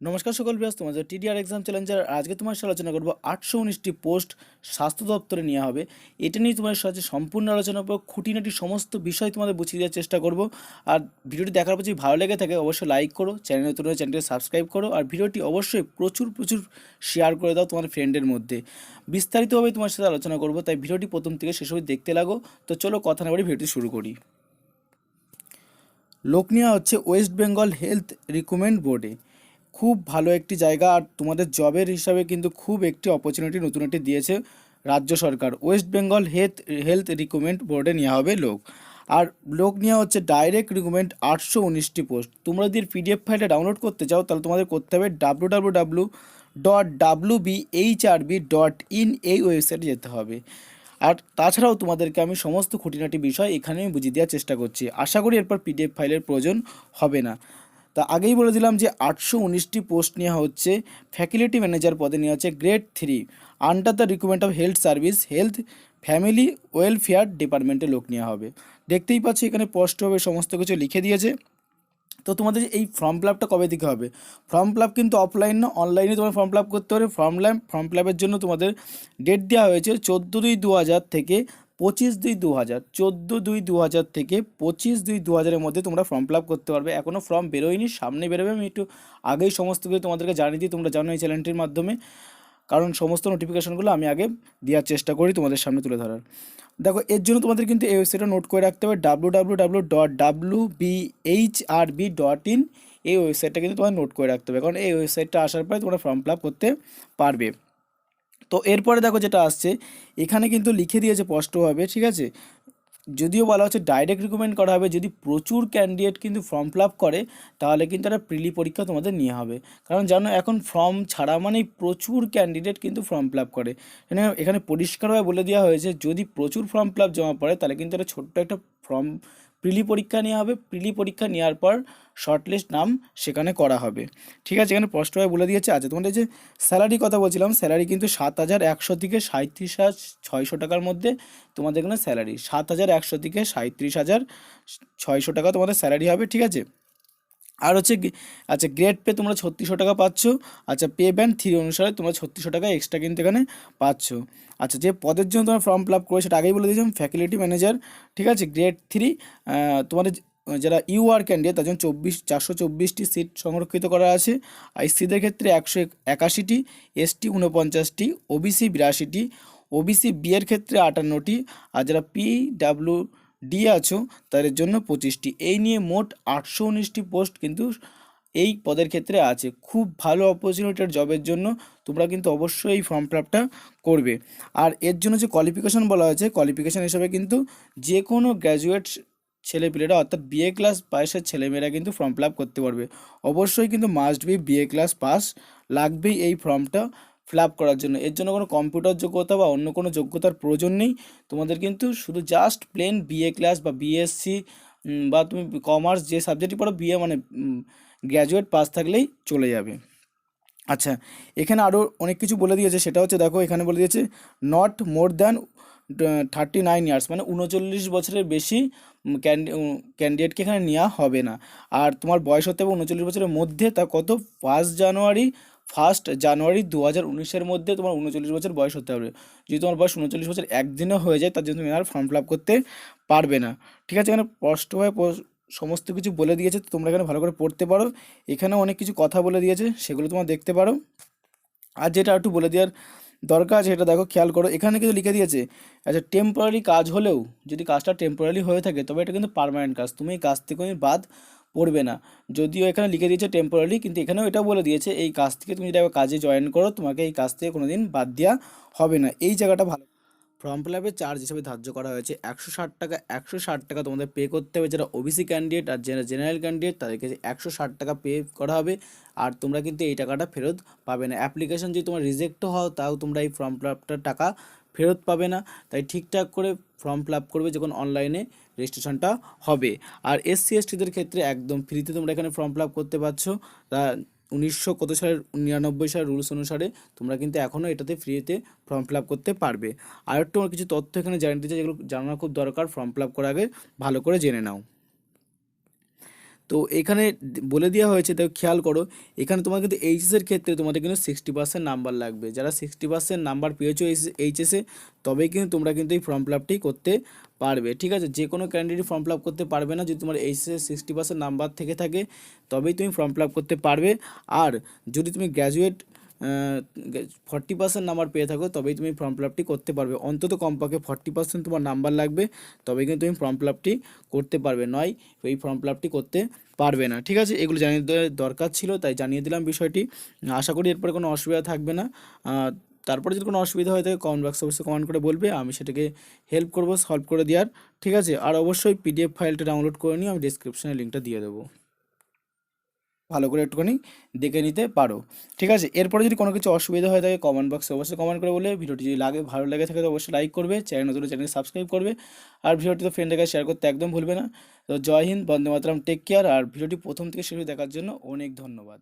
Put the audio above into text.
নমস্কার সকল ব্যাস তোমাদের টিডিআর এক্সাম চ্যালেঞ্জার আজকে তোমার সাথে আলোচনা করব আটশো উনিশটি পোস্ট স্বাস্থ্য দপ্তরে নেওয়া হবে। এটা নিয়ে তোমাদের সাথে সম্পূর্ণ আলোচনা করব, খুঁটিনাটি সমস্ত বিষয় তোমাদের বুঝিয়ে দেওয়ার চেষ্টা করব। আর ভিডিওটি দেখার পর যদি ভালো লেগে থাকে, অবশ্যই লাইক করো চ্যানেল নতুন চ্যানেলটি সাবস্ক্রাইব করো। আর ভিডিওটি অবশ্যই প্রচুর প্রচুর শেয়ার করে দাও তোমার ফ্রেন্ডের মধ্যে। বিস্তারিতভাবে তোমার সাথে আলোচনা করব, তাই ভিডিওটি প্রথম থেকে শেষ দেখতে লাগো। তো চলো কথা না বলে ভিডিওটি শুরু করি। লোক নেওয়া হচ্ছে ওয়েস্ট বেঙ্গল হেলথ রিকমেন্ড বোর্ডে খুব ভালো একটি জায়গা আর তোমাদের জবের হিসাবে কিন্তু খুব একটি অপরচুনিটি নতুন একটি দিয়েছে রাজ্য সরকার। West Bengal health health recommend বোর্ডে নেওয়া হবে লোক। আর লোক নেওয়া হচ্ছে ডাইরেক্ট রিকমেন্ড আটশো উনিশটি পোস্ট তোমরা যদি পিডিএফ ফাইলটা ডাউনলোড করতে চাও, তাহলে তোমাদের করতে হবে W W W dot W B H R B dot in এই ওয়েবসাইটে যেতে হবে। আর তাছাড়াও তোমাদেরকে আমি সমস্ত খুঁটিনাটি বিষয় এখানে আমি বুঝিয়ে দেওয়ার চেষ্টা করছি। আশা করি এরপর পিডিএফ ফাইলের প্রয়োজন হবে না। তা আগেই বলে দিলাম যে আটশো উনিশটি পোস্ট নেওয়া হচ্ছে। ফ্যাকিলিটি ম্যানেজার পদে নেওয়া হচ্ছে grade three under the recruitment of health service health family welfare ডিপার্টমেন্টে লোক নেওয়া হবে। দেখতেই পাচ্ছি এখানে স্পষ্টভাবে সমস্ত কিছু লিখে দিয়েছে। তো তোমাদের এই ফর্ম ফিল আপটা কবে থেকে হবে? ফর্ম ফিল আপ কিন্তু অফলাইন না অনলাইনে তোমার ফর্ম ফিল আপ করতে পারে ফর্ম ফিল ফর্ম ফিল জন্য তোমাদের ডেট দেওয়া হয়েছে চোদ্দ দুই দু হাজার থেকে পঁচিশ দুই দু হাজার চোদ্দ দুই দু হাজার থেকে পঁচিশ দুই দু হাজারের মধ্যে তোমরা ফর্ম ফিল আপ করতে পারবে। এখনও ফর্ম বেরোয়নি, সামনে বেরোবে। আমি একটু আগেই সমস্ত কিছু তোমাদেরকে জানিয়ে দিই, তোমরা জানো এই চ্যানেলটির মাধ্যমে। কারণ সমস্ত নোটিফিকেশনগুলো আমি আগে দেওয়ার চেষ্টা করি তোমাদের সামনে তুলে ধরার। দেখো, এর জন্য তোমাদের কিন্তু এই ওয়েবসাইটটা নোট করে রাখতে হবে W W W dot W B H R B dot in এই ওয়েবসাইটটা কিন্তু তোমার নোট করে রাখতে হবে। কারণ এই ওয়েবসাইটটা আসার পরে তোমরা ফর্ম ফিল আপ করতে পারবে। তো এরপরে দেখো যেটা আসছে, এখানে কিন্তু লিখে দিয়েছে স্পষ্টভাবে, ঠিক আছে? যদিও বলা হচ্ছে ডাইরেক্ট রিকমেন্ড করা হবে, যদি প্রচুর ক্যান্ডিডেট কিন্তু ফর্ম ফিল করে, তাহলে কিন্তু একটা প্রিলি পরীক্ষা তোমাদের নেওয়া হবে। কারণ জানো, এখন ফর্ম ছাড়া মানেই প্রচুর ক্যান্ডিডেট কিন্তু ফর্ম ফিল করে। এখানে পরিষ্কারভাবে বলে দেওয়া হয়েছে, যদি প্রচুর ফর্ম ফিল জমা পড়ে, তাহলে কিন্তু একটা ছোট্ট একটা ফর্ম প্রিলি পরীক্ষা নেওয়া হবে। প্রিলি পরীক্ষা নেওয়ার পর শর্টলিস্ট নাম সেখানে করা হবে। ঠিক আছে, এখানে স্পষ্টভাবে বলে দিয়েছে। আচ্ছা তোমাদের যে স্যালারি কথা বলছিলাম স্যালারি কিন্তু সাত হাজার একশো থেকে সাঁত্রিশ হাজার ছয়শো টাকার মধ্যে তোমাদের এখানে স্যালারি সাত হাজার একশো থেকে সাঁত্রিশ হাজার ছয়শো টাকা তোমাদের স্যালারি হবে, ঠিক আছে? আর হচ্ছে আচ্ছা গ্রেড পে তোমরা ছত্রিশশো টাকা পাচ্ছ। আচ্ছা পে ব্যান্ড থ্রি অনুসারে তোমরা ছত্রিশশো টাকা এক্সট্রা কিন্তু এখানে পাচ্ছ। আচ্ছা যে পদের জন্য তোমরা ফর্ম ফিল আপ করে সেটা আগেই বলে দিয়েছিলাম ফ্যাকাল্টি ম্যানেজার ঠিক আছে? গ্রেড থ্রি তোমাদের যারা ইউআর ক্যান্ডিডেট তার জন্য চব্বিশ, চারশো চব্বিশটি সিট সংরক্ষিত করা আছে। আর সিদের ক্ষেত্রে একশো একাশিটি এসটি উনপঞ্চাশটি ওবিসি বিরাশিটি ওবিসি বি এর ক্ষেত্রে আটান্নটি। আর যারা পি ডাব্লিউ ডি আছো তাদের জন্য পঁচিশটি। এই নিয়ে মোট আটশো উনিশটি পোস্ট কিন্তু এই পদের ক্ষেত্রে আছে। খুব ভালো অপরচুনিটির জবের জন্য তোমরা কিন্তু অবশ্যই এই ফর্ম ফিল করবে। আর এর জন্য যে কোয়ালিফিকেশান বলা হয়েছে কোয়ালিফিকেশান হিসাবে কিন্তু যে কোনো গ্র্যাজুয়েট ছেলেপিলেরা, অর্থাৎ বিএ ক্লাস পাসের ছেলেমেয়েরা কিন্তু ফর্ম ফিল করতে পারবে। অবশ্যই কিন্তু must be BA class pass লাগবেই এই ফর্মটা ফিল আপ করার জন্য। এর জন্য কোনো কম্পিউটার যোগ্যতা বা অন্য কোনো যোগ্যতার প্রয়োজন নেই। তোমাদের কিন্তু শুধু জাস্ট প্লেন বিএ ক্লাস বা বিএসসি বা তুমি কমার্স যে সাবজেক্টই পড়ো বিএ মানে গ্র্যাজুয়েট পাস থাকলেই চলে যাবে। আচ্ছা এখানে আরও অনেক কিছু বলে দিয়েছে। সেটা হচ্ছে, দেখো, এখানে বলে দিয়েছে not more than thirty nine years মানে উনচল্লিশ বছরের বেশি ক্যান্ডি ক্যান্ডিডেটকে এখানে নেওয়া হবে না। আর তোমার বয়স হতে হবে উনচল্লিশ বছরের মধ্যে, তা কত? ফার্স্ট জানুয়ারি ফার্স্ট জানুয়ারি দু হাজার উনিশের মধ্যে তোমার উনচল্লিশ বছর বয়স হতে হবে। যদি তোমার বয়স উনচল্লিশ বছর একদিনও হয়ে যায়, তার জন্য তুমি আর ফর্ম ফিল আপ করতে পারবে না। ঠিক আছে, এখানে স্পষ্টভাবে সমস্ত কিছু বলে দিয়েছে তোমরা এখানে ভালো করে পড়তে পারো। এখানে অনেক কিছু কথা বলে দিয়েছে, সেগুলো তোমরা দেখতে পারো। আর যেটা একটু বলে দেওয়ার দরকার আছে, এটা দেখো খেয়াল করো। এখানে কিন্তু লিখে দিয়েছে আচ্ছা টেম্পোরারি কাজ হলেও যদি কাজটা টেম্পোরারি হয়ে থাকে, তবে এটা কিন্তু পারমানেন্ট কাজ। তুমি এই কাজ থেকে বাদ পড়বে না। যদিও এখানে লিখে দিয়েছে টেম্পোরারি কিন্তু এখানেও এটা বলে দিয়েছে, এই কাজ থেকে তুমি যদি কাজে জয়েন করো, তোমাকে এই কাজ থেকে কোনো দিন বাদ দেওয়া হবে না। এই জায়গাটা ভালো ফর্ম ফিল আপের চার্জ হিসেবে ধার্য করা হয়েছে। একশো ষাট টাকা, একশো ষাট টাকা তোমাদের পে করতে হবে। যারা ওবিসি ক্যান্ডিডেট আর যারা জেনারেল ক্যান্ডিডেট তাদেরকে একশো ষাট টাকা পে করা হবে। আর তোমরা কিন্তু এই টাকাটা ফেরত পাবে না। অ্যাপ্লিকেশন যদি তোমার রিজেক্টও হও, তাও তোমরা এই ফর্ম ফিল আপটার টাকা ফেরত পাবে না। তাই ঠিকঠাক করে ফর্ম ফিল আপ করবে যখন অনলাইনে রেজিস্ট্রেশনটা হবে। আর এসসি এসটিদের ক্ষেত্রে একদম ফ্রিতে তোমরা এখানে ফর্ম ফিল আপ করতে পারছ। তা উনিশশো কত সালের নিরানব্বই সালের রুলস অনুসারে তোমরা কিন্তু এখনও এটাতে ফ্রিতে ফর্ম ফিল আপ করতে পারবে। আর একটু কিছু তথ্য এখানে জানিয়ে দিচ্ছে যেগুলো জানানো খুব দরকার ফর্ম ফিল আপ করার আগে ভালো করে জেনে নাও। তো এখানে বলে দেওয়া হয়েছে, তো খেয়াল করো, এখানে তোমার কিন্তু এইচএসের ক্ষেত্রে তোমাদের কিন্তু সিক্সটি পার্সেন্ট নাম্বার লাগবে। যারা সিক্সটি পার্সেন্ট নাম্বার পেয়েছ এইচএসে তবেই কিন্তু তোমরা কিন্তু এই ফর্ম ফিল আপটি করতে পারবে। ঠিক আছে? যে কোনো ক্যান্ডিডেট ফর্ম ফিল আপ করতে পারবে না, যদি তোমার এইচএসে সিক্সটি পার্সেন্ট নাম্বার থেকে থাকে, তবেই তুমি ফর্ম ফিল আপ করতে পারবে। আর যদি তুমি গ্র্যাজুয়েট ফর্টি পার্সেন্ট নাম্বার পেয়ে থাকো, তবেই তুমি ফর্ম ফিল আপটি করতে পারবে। অন্তত কমপক্ষে ফর্টি পার্সেন্ট তোমার নাম্বার লাগবে, তবেই কিন্তু তুমি ফর্ম ফিল আপটি করতে পারবে। নয়, এই ফর্ম ফিল আপটি করতে পারবে না। ঠিক আছে, এগুলো জানিয়ে দরকার ছিল, তাই জানিয়ে দিলাম বিষয়টি। আশা করি এরপরে কোনো অসুবিধা থাকবে না। তারপরে যদি কোনো অসুবিধা হয় থাকে কমেন্ট বক্সে অবশ্যই কমেন্ট করে বলবে, আমি সেটাকে হেল্প করব সলভ করে দেওয়ার। ঠিক আছে, আর অবশ্যই পিডিএফ ফাইলটা ডাউনলোড করে নিয়ে আমি ডিসক্রিপশনে লিঙ্কটা দিয়ে দেবো। ভালো করে একটুখানি দেখে নিতে পারো। ঠিক আছে? এরপরে যদি কোনো কিছু অসুবিধা হয়ে থাকে কমেন্ট বক্সে অবশ্যই কমেন্ট করে বলে। ভিডিওটি যদি লাগে, ভালো লেগে থাকে তো অবশ্যই লাইক করবে। চ্যানেল নতুন চ্যানেল সাবস্ক্রাইব করবে। আর ভিডিওটি তো ফ্রেন্ডের কাছে শেয়ার করতে একদম ভুলবে না। তো জয় হিন্দ, বন্দে মাতরম টেক কেয়ার আর ভিডিওটি প্রথম থেকে শেষ দেখার জন্য অনেক ধন্যবাদ।